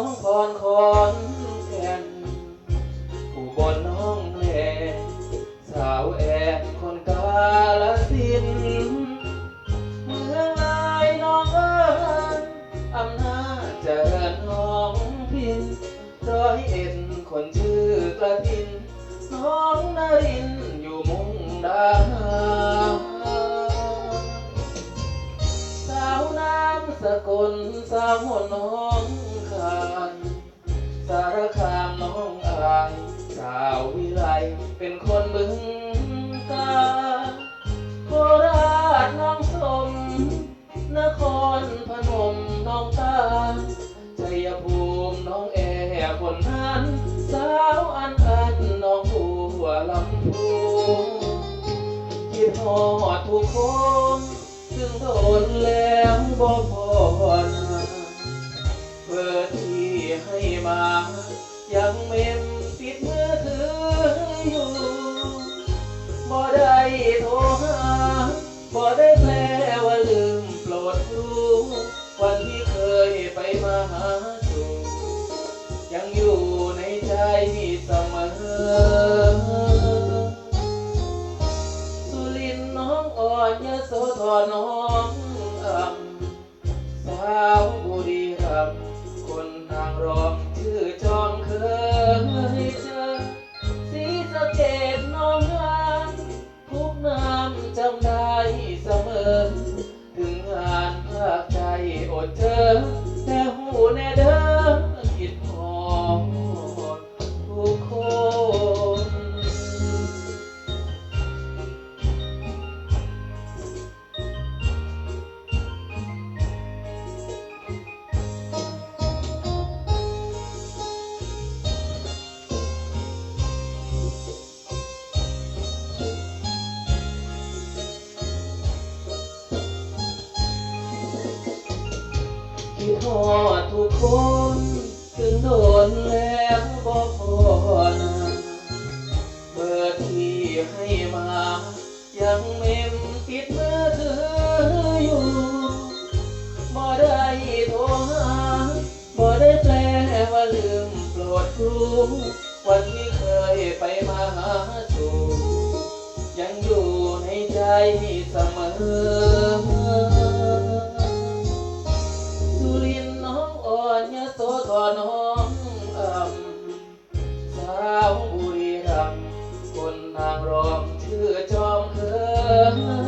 องพรคอนแก่นอุบลน้องแหลสาวแอนคนกาลสินเมืองลายน้องเอิญอำนาจเจริญน้องพินร้อยเอ็ดคนชื่อกระทิน น้องนารินอยู่มุงดาหารสาวน้ำสกุลสาวหัวน้อง สาววิไลเป็นคนบึงกาโคราชน้องสม นครพนมน้องตาชัยภูมิน้องแอคนนั้น สาวอันอันน้องบัวลำพูคิดฮอดทุกคนซึ่งโดนแล้วบ่พอ บ่ได้โทรหาบ่ได้แปลว่าลืมโปรดรู้วันที่เคยไปมาหาสู่ยังอยู่ในใจเสมอ สุรินทร์น้องอ่อนยโสธรน้องอ่ำสาวบุรีรัมย์คนนางรอง เสมอ ถึงงานภาคใจอดเจอ คิดฮอดทุกคนถึงโดนแล้วบ่พอนะเบอร์ที่ให้มา ยังเมมติดมือถืออยู่บ่ได้โทรหาบ่ได้แปลว่าลืมโปรดรู้วันที่เคยไปมาหาสู่ยังอยู่ในใจเสมอ โสธน้องเอ่ำสาวบุรีรัมคนนางรองชื่อจอมเคิง